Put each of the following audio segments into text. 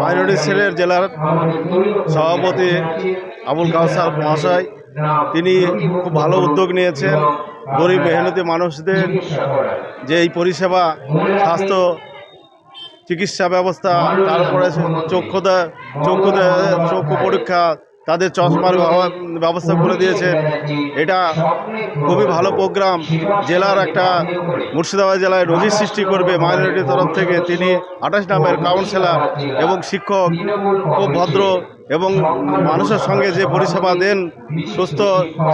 Minority সেলের জেলার সভাপতি আবুল কাউসার মহাশয়, তিনি খুব ভালো উদ্যোগ নিয়েছেন। গরিব মেহনতি মানুষদের যে এই পরিষেবা, স্বাস্থ্য, চিকিৎসা ব্যবস্থা, তারপরে চক্ষুদা চক্ষুদা চক্ষু পরীক্ষা তাদের চশমার ব্যবস্থা করে দিয়েছেন এটা খুবই ভালো প্রোগ্রাম। জেলার একটা মুর্শিদাবাদ জেলায় নজির সৃষ্টি করবে মাইনরিটির তরফ থেকে। তিনি আঠাশ নামের কাউন্সিলার এবং শিক্ষক খুব ভদ্র এবং মানুষের সঙ্গে যে পরিষেবা দেন, সুস্থ,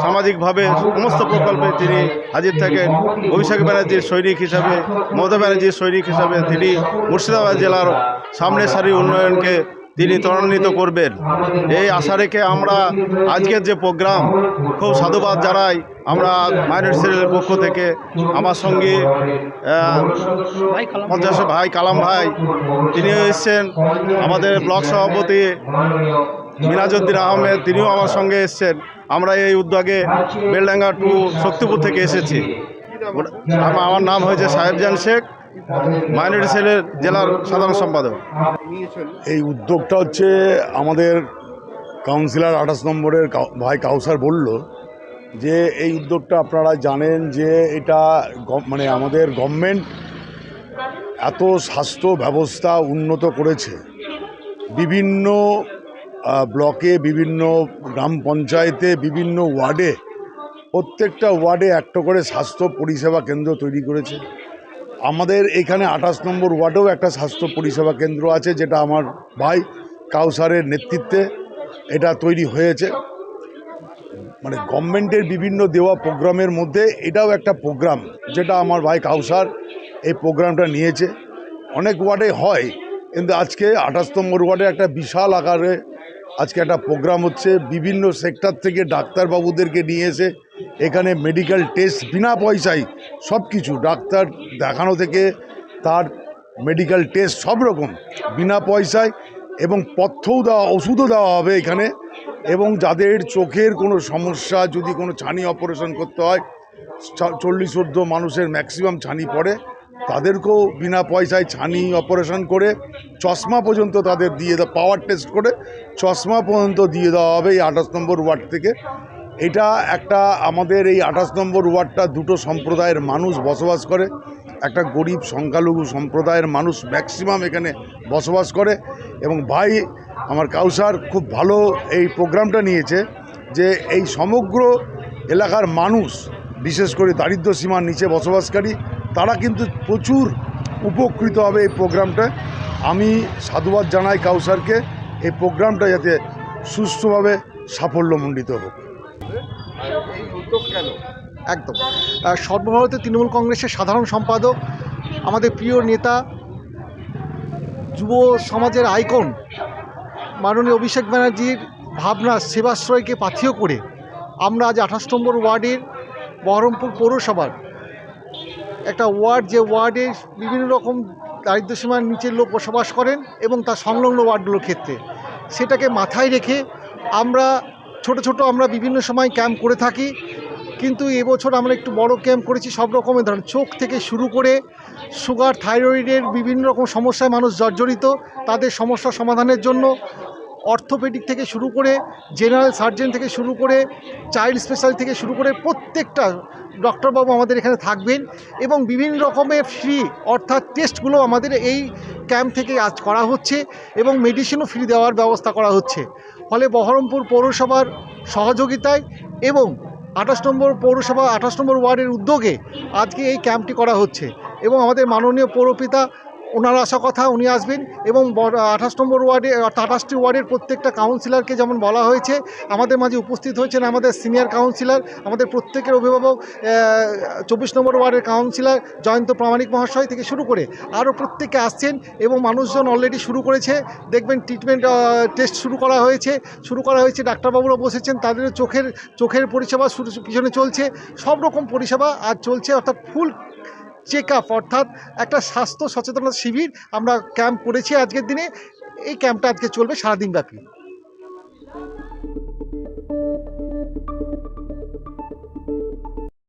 সামাজিকভাবে সমস্ত প্রকল্পে তিনি হাজির থাকেন। অভিষেক ব্যানার্জির সৈনিক হিসাবে, মমতা ব্যানার্জির সৈনিক হিসাবে তিনি মুর্শিদাবাদ জেলার সামনের সারির উন্নয়নকে তিনি ত্বরান্বিত করবেন। এই আশা রেখে আমরা আজকের যে প্রোগ্রাম, খুব সাধুবাদ জানাই আমরা মাইনরিটি সেলের পক্ষ থেকে। আমার সঙ্গে পঞ্চাশ ভাই, কালাম ভাই, তিনিও এসছেন। আমাদের ব্লক সভাপতি মিনাজুদ্দিন আহমেদ, তিনিও আমার সঙ্গে এসছেন। আমরা এই উদ্যোগে বেলডাঙ্গা টু শক্তিপুর থেকে এসেছি। আমার নাম হয়েছে সাহেবজান শেখ। মাইনরিটি সেলের জেলার সাধারণ সম্পাদক। এই উদ্যোগটা হচ্ছে আমাদের কাউন্সিলর আঠাশ নম্বরের ভাই কাউসার বলল যে, এই উদ্যোগটা আপনারা জানেন যে, এটা মানে আমাদের গভর্নমেন্ট এত স্বাস্থ্য ব্যবস্থা উন্নত করেছে। বিভিন্ন ব্লকে, বিভিন্ন গ্রাম পঞ্চায়েতে, বিভিন্ন ওয়ার্ডে, প্রত্যেকটা ওয়ার্ডে একটা করে স্বাস্থ্য পরিষেবা কেন্দ্র তৈরি করেছে। আমাদের এখানে আঠাশ নম্বর ওয়ার্ডেও একটা স্বাস্থ্য পরিষেবা কেন্দ্র আছে, যেটা আমার ভাই কাউসারের নেতৃত্বে এটা তৈরি হয়েছে। মানে গভর্নমেন্টের বিভিন্ন দেওয়া প্রোগ্রামের মধ্যে এটাও একটা প্রোগ্রাম, যেটা আমার ভাই কাউসার এই প্রোগ্রামটা নিয়েছে। অনেক ওয়ার্ডে হয়, কিন্তু আজকে আঠাশ নম্বর ওয়ার্ডে একটা বিশাল আকারে আজকে একটা প্রোগ্রাম হচ্ছে। বিভিন্ন সেক্টর থেকে ডাক্তারবাবুদেরকে নিয়ে এসে এখানে মেডিকেল টেস্ট বিনা পয়সায় সব কিছু ডাক্তার দেখানো থেকে তার মেডিকেল টেস্ট সব রকম, বিনা পয়সায় এবং পথ্যও দেওয়া, ওষুধও দেওয়া হবে এখানে এবং যাদের চোখের কোনো সমস্যা, যদি কোনো ছানি অপারেশন করতে হয় চল্লিশ ঊর্ধ্ব মানুষের ম্যাক্সিমাম ছানি পড়ে, তাদেরকেও বিনা পয়সায় ছানি অপারেশন করে, চশমা পর্যন্ত তাদের দিয়ে দেওয়া পাওয়ার টেস্ট করে, চশমা পর্যন্ত দিয়ে দেওয়া হবে এই আঠাশ নম্বর ওয়ার্ড থেকে। এটা একটা আমাদের এই আঠাশ নম্বর ওয়ার্ডটা দুটো সম্প্রদায়ের মানুষ বসবাস করে। একটা গরিব সংখ্যালঘু সম্প্রদায়ের মানুষ ম্যাক্সিমাম এখানে বসবাস করে এবং ভাই আমার কাউসার খুব ভালো এই প্রোগ্রামটা নিয়েছে যে এই সমগ্র এলাকার মানুষ, বিশেষ করে দারিদ্র সীমার নিচে বসবাসকারী, তারা কিন্তু প্রচুর উপকৃত হবে এই প্রোগ্রামটা। আমি সাধুবাদ জানাই কাউসারকে, এই প্রোগ্রামটা যাতে সুস্থভাবে সাফল্যমণ্ডিত হোক। একদম। সর্বভারতীয় তৃণমূল কংগ্রেসের সাধারণ সম্পাদক, আমাদের প্রিয় নেতা, যুব সমাজের আইকন, মাননীয় অভিষেক ব্যানার্জির ভাবনা, সেবাশ্রয়কে পাথেয় করে আমরা আজ আঠাশ নম্বর ওয়ার্ডের বহরমপুর পৌরসভার একটা ওয়ার্ড, যে ওয়ার্ডে বিভিন্ন রকম দারিদ্র্যসীমার নিচের লোক বসবাস করেন এবং তার সংলগ্ন ওয়ার্ডগুলোর ক্ষেত্রে। সেটাকে মাথায় রেখে আমরা ছোট ছোট আমরা বিভিন্ন সময় ক্যাম্প করে থাকি, কিন্তু এবছর আমরা একটু বড় ক্যাম্প করেছি সব রকমের ধরনের। চোখ থেকে শুরু করে সুগার থাইরয়েডের বিভিন্ন রকম সমস্যায় মানুষ জর্জরিত, তাদের সমস্যা সমাধানের জন্য অর্থোপেডিক থেকে শুরু করে জেনারেল সার্জন থেকে শুরু করে চাইল্ড স্পেশাল থেকে শুরু করে প্রত্যেকটা ডক্টরবাবু আমাদের এখানে থাকবেন এবং বিভিন্ন রকমের ফ্রি অর্থাৎ টেস্টগুলো আমাদের এই ক্যাম্প থেকে আজ করা হচ্ছে এবং মেডিসিনও ফ্রি দেওয়ার ব্যবস্থা করা হচ্ছে। ফলে বহরমপুর পৌরসভার সহযোগিতায় এবং আঠাশ নম্বর পৌরসভা, আঠাশ নম্বর ওয়ার্ডের উদ্যোগে আজকে এই ক্যাম্পটি করা হচ্ছে এবং আমাদের মাননীয় পৌরপিতা ওনার আসা কথা উনি আসবেন এবং আঠাশ নম্বর ওয়ার্ডে অর্থাৎ আঠাশটি ওয়ার্ডের প্রত্যেকটা কাউন্সিলরকে যেমন বলা হয়েছে, আমাদের মাঝে উপস্থিত হয়েছেন আমাদের সিনিয়র কাউন্সিলর আমাদের প্রত্যেকের অভিভাবক চব্বিশ নম্বর ওয়ার্ডের কাউন্সিলর জয়ন্ত প্রামাণিক মহাশয় থেকে শুরু করে আরও প্রত্যেকে আসছেন এবং মানুষজন অলরেডি শুরু করেছে। দেখবেন ট্রিটমেন্ট টেস্ট শুরু করা হয়েছে, শুরু করা হয়েছে, ডাক্তারবাবুরা বসেছেন, তাদের চোখের চোখের পরিষেবা পিছনে চলছে, সব রকম পরিষেবা আজ চলছে, অর্থাৎ ফুল চেক আপ অর্থাৎ একটা স্বাস্থ্য সচেতনতা শিবির আমরা ক্যাম্প করেছি আজকের দিনে। এই ক্যাম্পটা আজকে চলবে সারাদিন ব্যাপী